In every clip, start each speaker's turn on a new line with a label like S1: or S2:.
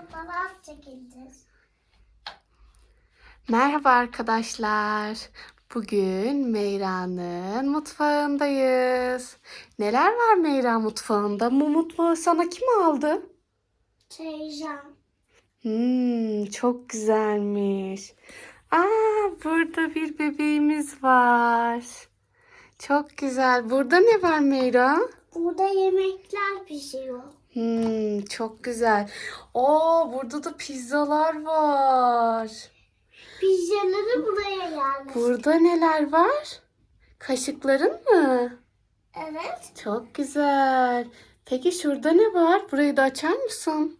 S1: fotoğraf çekileceğiz.
S2: Merhaba arkadaşlar. Bugün Meyra'nın mutfağındayız. Neler var Meyra mutfağında? Bu mutfağı sana kim aldı?
S1: Teyzem.
S2: Hmm, çok güzelmiş. Aa, burada bir bebeğimiz var. Çok güzel. Burada ne var Meyra?
S1: Burada yemekler pişiyor.
S2: Hmm, çok güzel. Oo, burada da pizzalar var.
S1: Pizzaları buraya yerleştir.
S2: Burada neler var? Kaşıkların mı?
S1: Evet.
S2: Çok güzel. Peki şurada ne var? Burayı da açar mısın?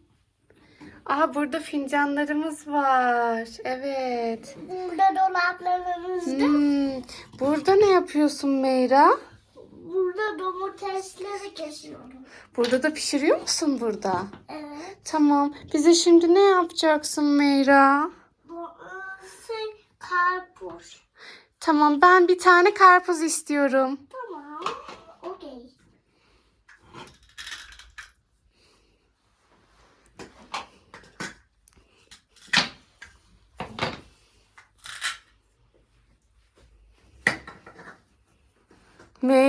S2: Aa burada fincanlarımız var. Evet.
S1: Burada dolaplarımızda.
S2: Hmm, burada ne yapıyorsun Meyra?
S1: Burada domatesleri kesiyorum.
S2: Burada da pişiriyor musun burada?
S1: Evet.
S2: Tamam. Bize şimdi ne yapacaksın Meyra?
S1: Bu ıı, şey karpuz.
S2: Tamam ben bir tane karpuz istiyorum.
S1: Tamam. Okey.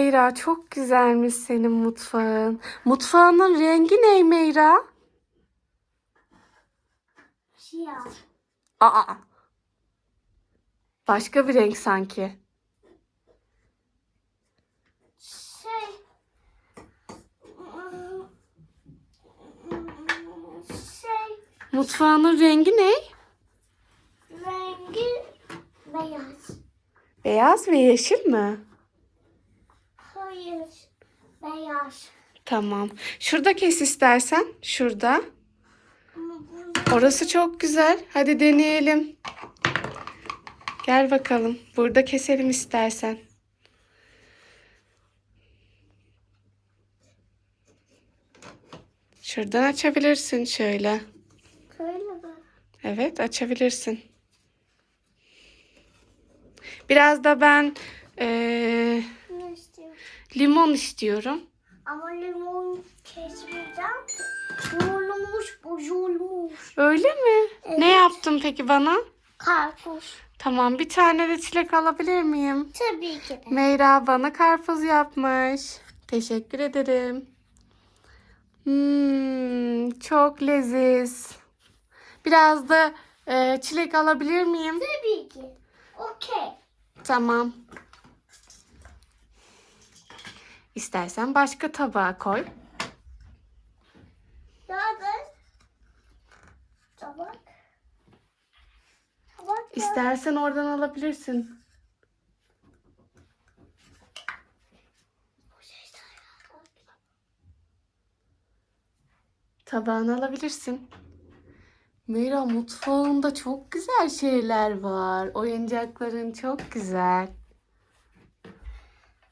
S2: Meyra çok güzelmiş senin mutfağın. Mutfağının rengi ne Meyra?
S1: Siyah.
S2: Aa. Başka bir renk sanki.
S1: Şey. Şey.
S2: Mutfağının rengi ne?
S1: Rengi beyaz.
S2: Beyaz ve yeşil mi?
S1: Hayır. Beyaz.
S2: Tamam. Şurada kes istersen. Şurada. Orası çok güzel. Hadi deneyelim. Gel bakalım. Burada keselim istersen. Şuradan açabilirsin şöyle.
S1: şöyle mi?
S2: Evet açabilirsin. Biraz da ben
S1: istiyorsun?
S2: Limon istiyorum.
S1: Ama limon kesmeyeceğim. Yorulmuş, bozulmuş.
S2: Öyle mi?
S1: Evet.
S2: Ne yaptın peki bana?
S1: Karpuz.
S2: Tamam bir tane de çilek alabilir miyim?
S1: Tabii ki de.
S2: Meyra bana karpuz yapmış. Teşekkür ederim. Hmm, çok leziz. Biraz da e, çilek alabilir miyim?
S1: Tabii ki. Okey.
S2: Tamam. İstersen başka tabağa koy.
S1: Nerede? Tabak. Tabak?
S2: İstersen oradan alabilirsin. Tabağını alabilirsin. Meyra mutfağında çok güzel şeyler var. Oyuncakların çok güzel.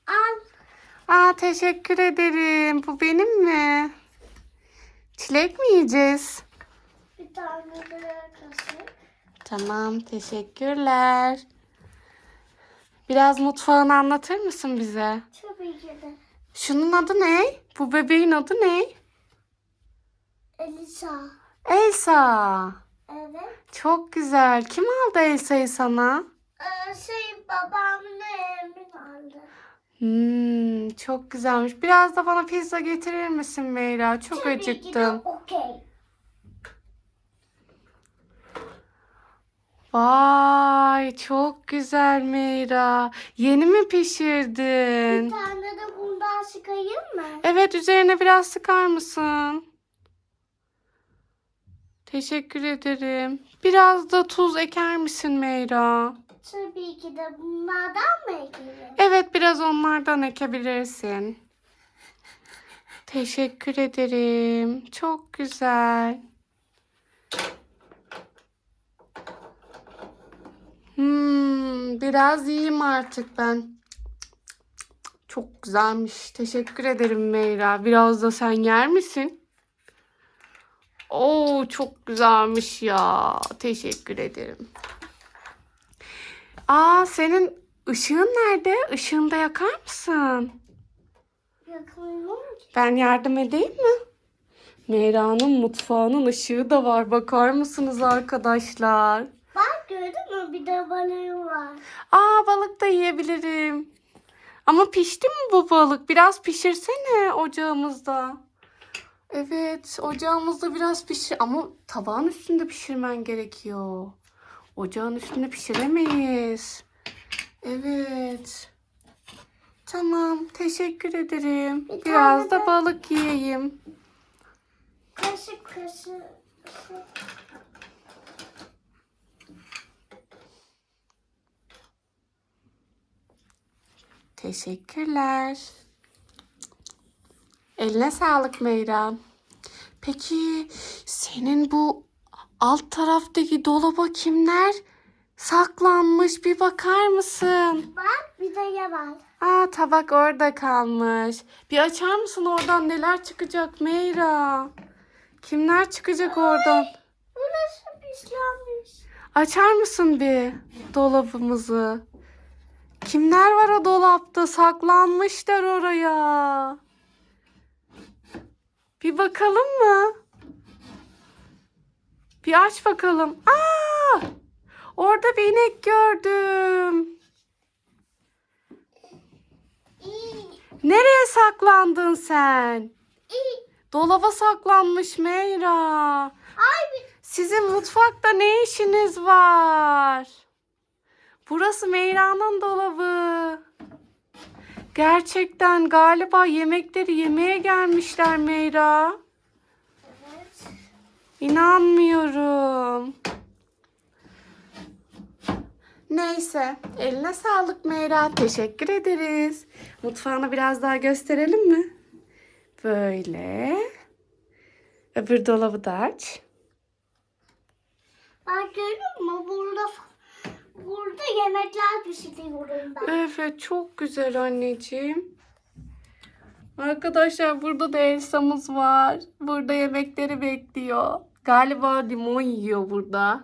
S1: Al.
S2: Aa teşekkür ederim. Bu benim mi? Çilek mi yiyeceğiz?
S1: Bir tane de kaşık.
S2: Tamam, teşekkürler. Biraz mutfağını anlatır mısın bize?
S1: Tabii ki de.
S2: Şunun adı ne? Bu bebeğin adı ne?
S1: Elisa.
S2: Elsa.
S1: Evet.
S2: Çok güzel. Kim aldı Elsa'yı sana?
S1: Ee, şey babamla Emin aldı.
S2: Hmm, çok güzelmiş. Biraz da bana pizza getirir misin Meyra? Çok
S1: Tabii
S2: acıktım.
S1: okey.
S2: Vay, çok güzel Meyra. Yeni mi
S1: Bir
S2: pişirdin?
S1: tane de bundan sıkayım mı?
S2: Evet, üzerine biraz sıkar mısın? Teşekkür ederim. Biraz da tuz eker misin Meyra?
S1: Tabii ki de bunlardan mı ekleyelim?
S2: Evet, biraz onlardan ekebilirsin. Teşekkür ederim. Çok güzel. Hmm, biraz yiyeyim artık ben. Çok güzelmiş. Teşekkür ederim Meyra. Biraz da sen yer misin? Oo, çok güzelmiş ya. Teşekkür ederim. Aa, senin ışığın nerede? Işığını da yakar mısın?
S1: Yakıyorum ki.
S2: Ben yardım edeyim mi? Meyra'nın mutfağının ışığı da var. Bakar mısınız arkadaşlar?
S1: Bak gördün mü bir de balığı var.
S2: Aa balık da yiyebilirim. Ama pişti mi bu balık? Biraz pişirsene ocağımızda. Evet, ocağımızda biraz pişir ama tabağın üstünde pişirmen gerekiyor. Ocağın üstünde pişiremeyiz. Evet. Tamam, teşekkür ederim.
S1: Bir
S2: Biraz da balık yiyeyim.
S1: Kaşık kaşık.
S2: Teşekkürler. Eline sağlık Meyra. Peki senin bu alt taraftaki dolaba kimler saklanmış? Bir bakar mısın?
S1: Bak bir de ya var.
S2: Aa tabak orada kalmış. Bir açar mısın oradan neler çıkacak Meyra? Kimler çıkacak oradan?
S1: Burası pislenmiş.
S2: Açar mısın bir dolabımızı? Kimler var o dolapta? Saklanmışlar oraya. Bir bakalım mı? Bir aç bakalım. Aa! Orada bir inek gördüm. Nereye saklandın sen? Dolaba saklanmış Meyra. Sizin mutfakta ne işiniz var? Burası Meyra'nın dolabı. Gerçekten galiba yemekleri yemeye gelmişler Meyra. İnanmıyorum. Neyse, eline sağlık Meyra. Teşekkür ederiz. Mutfağını biraz daha gösterelim mi? Böyle. Öbür dolabı da aç.
S1: Bak görüyor musun? Burada burada yemekler pişiriyorum ben.
S2: Evet çok güzel anneciğim. Arkadaşlar burada da Elsa'mız var. Burada yemekleri bekliyor. Galiba limon yiyor burada.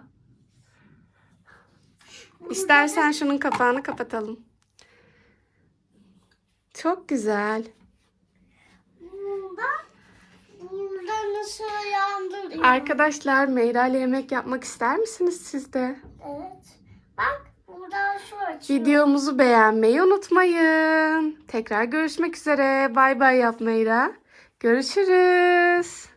S2: İstersen şunun kapağını kapatalım. Çok güzel.
S1: Nasıl yandırıyor?
S2: Arkadaşlar Meyra ile yemek yapmak ister misiniz siz de?
S1: Evet. Bak
S2: Videomuzu beğenmeyi unutmayın. Tekrar görüşmek üzere. Bay bay yap Meyra. Görüşürüz.